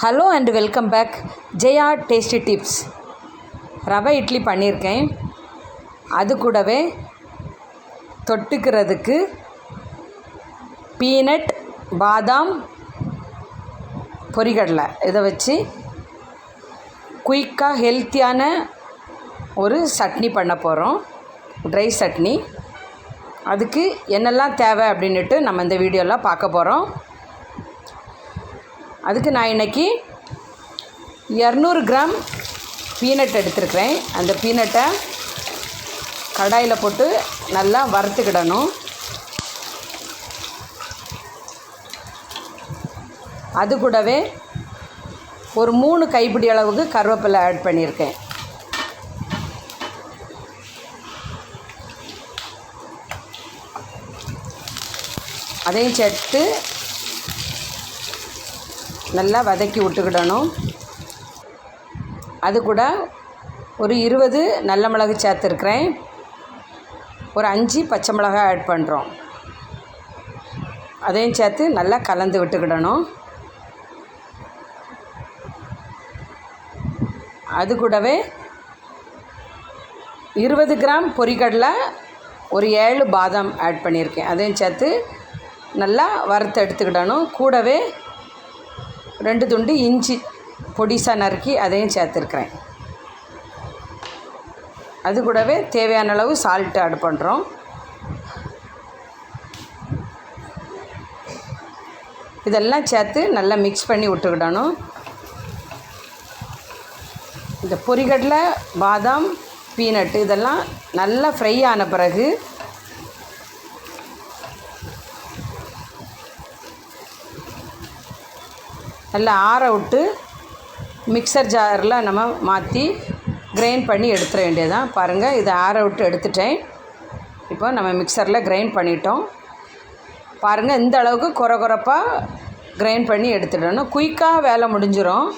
Hello and welcome back Jaya tasty tips ரவை இட்லி பண்ணியிருக்கேன். அது கூடவே தொட்டுக்கிறதுக்கு பீனட் பாதாம் பொரிகடலை. இதை வச்சு குயிக்காக ஹெல்த்தியான ஒரு சட்னி பண்ண போகிறோம் ட்ரை சட்னி. அதுக்கு என்னெல்லாம் தேவை அப்படின்ட்டு நம்ம இந்த வீடியோவில் பார்க்க போகிறோம் அதுக்கு நான் இன்றைக்கி இரநூறு கிராம் பீனட் எடுத்துருக்கிறேன். அந்த பீனட்டை கடாயில் போட்டு நல்லா வறுத்துக்கிடணும். அது கூடவே ஒரு மூணு கைப்பிடி அளவுக்கு கருவேப்பிலை ஆட் பண்ணியிருக்கேன். அதையும் சேர்த்து நல்லா வதக்கி விட்டுக்கிடணும். அது கூட ஒரு இருபது நல்ல மிளகு சேர்த்துருக்குறேன். ஒரு அஞ்சு பச்சை மிளகாய் ஆட் பண்ணுறோம் அதையும் சேர்த்து நல்லா கலந்து விட்டுக்கிடணும். அது கூடவே இருபது கிராம் பொரிக்கடலை ஒரு ஏழு பாதாம் ஆட் பண்ணியிருக்கேன். அதையும் சேர்த்து நல்லா வறுத்து எடுத்துக்கிடணும். கூடவே ரெண்டு துண்டு இஞ்சி பொடிசாக நறுக்கி அதையும் சேர்த்துருக்குறேன். அது கூடவே தேவையான அளவு சால்ட்டு ஆட் பண்ணுறோம் இதெல்லாம் சேர்த்து நல்லா மிக்ஸ் பண்ணி விட்டுக்கிடணும். இந்த பொரிகடலை பாதாம் பீனட்டு இதெல்லாம் நல்லா ஃப்ரை ஆன பிறகு நல்லா ஆற விட்டு மிக்சர் ஜாரில் நம்ம மாற்றி கிரைண்ட் பண்ணி எடுத்துட வேண்டியதான் பாருங்கள் இதை ஆற விட்டு எடுத்துட்டேன். இப்போ நம்ம மிக்சரில் கிரைண்ட் பண்ணிட்டோம். பாருங்கள் இந்த அளவுக்கு குறை குறைப்பாக கிரைண்ட் பண்ணி எடுத்துடணும். குயிக்காக வேலை முடிஞ்சிடும்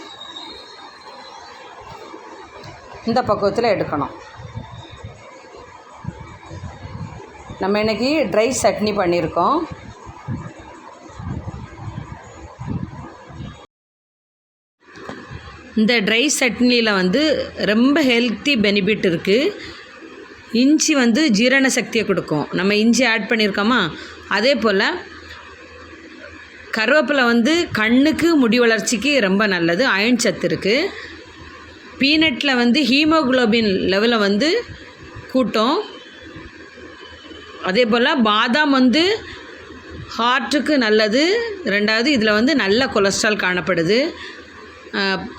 இந்த பக்குவத்தில் எடுக்கணும். நம்ம இன்றைக்கி ட்ரை சட்னி பண்ணியிருக்கோம். இந்த ட்ரை சட்னியில் வந்து ரொம்ப ஹெல்த்தி பெனிஃபிட் இருக்குது இஞ்சி வந்து ஜீரண சக்தியை கொடுக்கும். நம்ம இஞ்சி ஆட் பண்ணியிருக்கோமா அதே போல் கருவேப்பிலை வந்து கண்ணுக்கு முடி வளர்ச்சிக்கு ரொம்ப நல்லது. அயன் சத்து இருக்குது பீனட்டில் வந்து ஹீமோகுளோபின் லெவலை வந்து கூட்டும். அதே போல் பாதாம் வந்து ஹார்ட்டுக்கு நல்லது. ரெண்டாவது இதில் வந்து நல்ல கொலஸ்ட்ரால் காணப்படுது.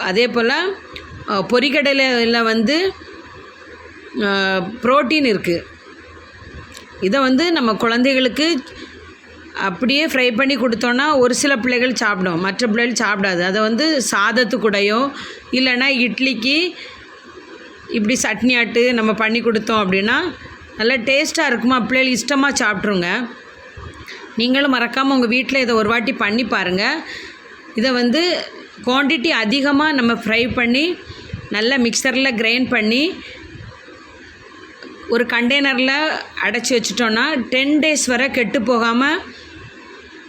அதே போல் பொரிக்கடலையில் வந்து புரோட்டீன் இருக்குது இதை வந்து நம்ம குழந்தைகளுக்கு அப்படியே ஃப்ரை பண்ணி கொடுத்தோன்னா ஒரு சில பிள்ளைகள் சாப்பிடும். மற்ற பிள்ளைகள் சாப்பிடாது. அதை வந்து சாதத்துக்கூடையோ இல்லைன்னா இட்லிக்கு இப்படி சட்னி ஆட்டு நம்ம பண்ணி கொடுத்தோம் அப்படின்னா நல்லா டேஸ்ட்டாக இருக்குமா? பிள்ளைகள் இஷ்டமாக சாப்பிட்ருங்க. நீங்களும் மறக்காமல் உங்கள் வீட்டில் இதை ஒரு வாட்டி பண்ணி பாருங்கள் இதை வந்து குவான்டிட்டி அதிகமாக நம்ம ஃப்ரை பண்ணி நல்லா மிக்சரில் கிரைண்ட் பண்ணி ஒரு கண்டெய்னரில் அடைச்சி வச்சிட்டோன்னா டென் டேஸ் வரை கெட்டு போகாமல்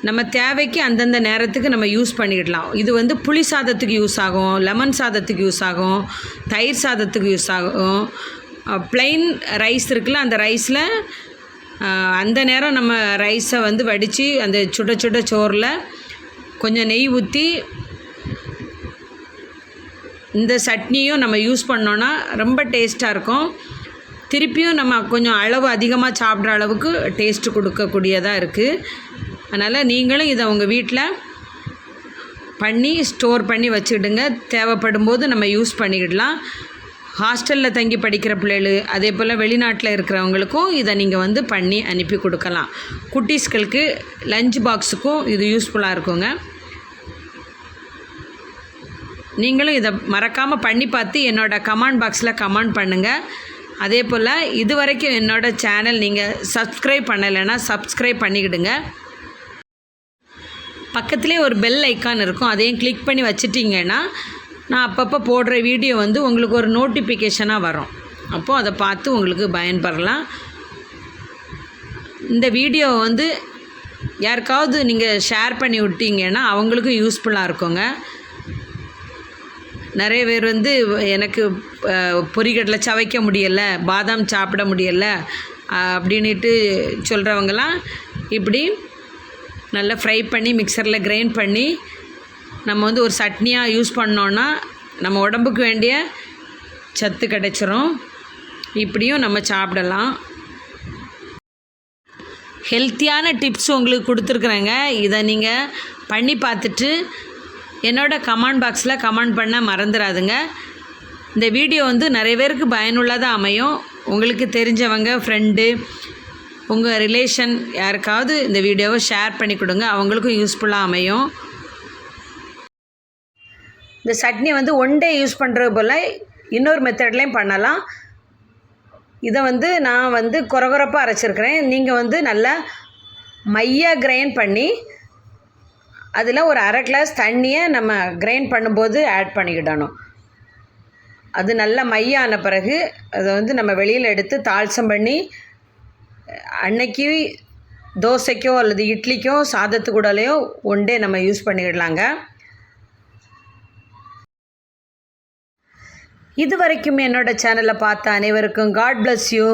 நம்ம தேவைக்கு அந்தந்த நேரத்துக்கு நம்ம யூஸ் பண்ணிக்கிடலாம் இது வந்து புளி சாதத்துக்கு யூஸ் ஆகும் லெமன் சாதத்துக்கு யூஸ் ஆகும் தயிர் சாதத்துக்கு யூஸ் ஆகும். ப்ளைன் ரைஸ் இருக்குல்ல அந்த ரைஸில் அந்த நேரம் நம்ம ரைஸை வந்து வடித்து அந்த சுட சுட சோறில் கொஞ்சம் நெய் ஊற்றி இந்த சட்னியும் நம்ம யூஸ் பண்ணோன்னா ரொம்ப டேஸ்ட்டாக இருக்கும். திருப்பியும் நம்ம கொஞ்சம் அளவு அதிகமாக சாப்பிட்ற அளவுக்கு டேஸ்ட்டு கொடுக்கக்கூடியதாக இருக்குது அதனால் நீங்களும் இதை உங்கள் வீட்டில் பண்ணி ஸ்டோர் பண்ணி வச்சுக்கிடுங்க. தேவைப்படும் போது நம்ம யூஸ் பண்ணிக்கிடலாம். ஹாஸ்டலில் தங்கி படிக்கிற பிள்ளைகள் அதே போல் வெளிநாட்டில் இருக்கிறவங்களுக்கும் இதை நீங்கள் வந்து பண்ணி அனுப்பி கொடுக்கலாம். குட்டீஸ்களுக்கு லஞ்ச் பாக்ஸுக்கும் இது யூஸ்ஃபுல்லாக இருக்குங்க. நீங்களும் இதை மறக்காமல் பண்ணி பார்த்து என்னோடய கமெண்ட் பாக்ஸில் கமெண்ட் பண்ணுங்கள் அதே போல் இது வரைக்கும் என்னோடய சேனல் நீங்கள் சப்ஸ்கிரைப் பண்ணலைன்னா சப்ஸ்கிரைப் பண்ணிக்கிடுங்க. பக்கத்துலேயே ஒரு பெல் ஐக்கான் இருக்கும். அதையும் கிளிக் பண்ணி வச்சிட்டிங்கன்னா நான் அப்பப்போ போடுற வீடியோ வந்து உங்களுக்கு ஒரு நோட்டிஃபிகேஷனாக வரும். அப்போது அதை பார்த்து உங்களுக்கு பயன்பெறலாம் இந்த வீடியோ வந்து யாருக்காவது நீங்கள் ஷேர் பண்ணி விட்டீங்கன்னா அவங்களுக்கும் யூஸ்ஃபுல்லாக இருக்குங்க. நிறைய பேர் வந்து எனக்கு அஹ், சவைக்க முடியலை பாதாம் சாப்பிட முடியலை அப்படின்ட்டு சொல்கிறவங்கலாம் இப்படி நல்லா ஃப்ரை பண்ணி மிக்சரில் கிரைண்ட் பண்ணி நம்ம வந்து ஒரு சட்னியாக யூஸ் பண்ணோன்னா நம்ம உடம்புக்கு வேண்டிய சத்து கிடைச்சிரும். இப்படியும் நம்ம சாப்பிடலாம். ஹெல்த்தியான டிப்ஸ் உங்களுக்கு கொடுத்துருக்குறேங்க. இதை நீங்கள் பண்ணி பார்த்துட்டு என்னோட கமெண்ட் பாக்ஸில் கமெண்ட் பண்ண மறந்துடாதுங்க இந்த வீடியோ வந்து நிறைய பேருக்கு பயனுள்ளதாக அமையும். உங்களுக்கு தெரிஞ்சவங்க ஃப்ரெண்டு உங்கள் ரிலேஷன் யாருக்காவது இந்த வீடியோவை ஷேர் பண்ணி கொடுங்க. அவங்களுக்கும் யூஸ்ஃபுல்லாக அமையும். இந்த சட்னி வந்து ஒன் டே யூஸ் பண்ணுறது போல் இன்னொரு மெத்தட்லேயும் பண்ணலாம். இதை வந்து நான் வந்து குறகுறப்பாக அரைச்சிருக்கிறேன். நீங்கள் வந்து நல்லா மையாக கிரைண்ட் பண்ணி அதில் ஒரு அரை கிளாஸ் தண்ணியை நம்ம கிரைண்ட் பண்ணும்போது ஆட் பண்ணிக்கிடணும். அது நல்லா மையான பிறகு அதை வந்து நம்ம வெளியில் எடுத்து தாள்சம் பண்ணி அன்னைக்கு தோசைக்கோ அல்லது இட்லிக்கோ சாதத்து கூடலையோ ஒன்டே நம்ம யூஸ் பண்ணிக்கிடலாங்க இது வரைக்கும் என்னோட சேனலை பார்த்த அனைவருக்கும் காட் பிளஸ் யூ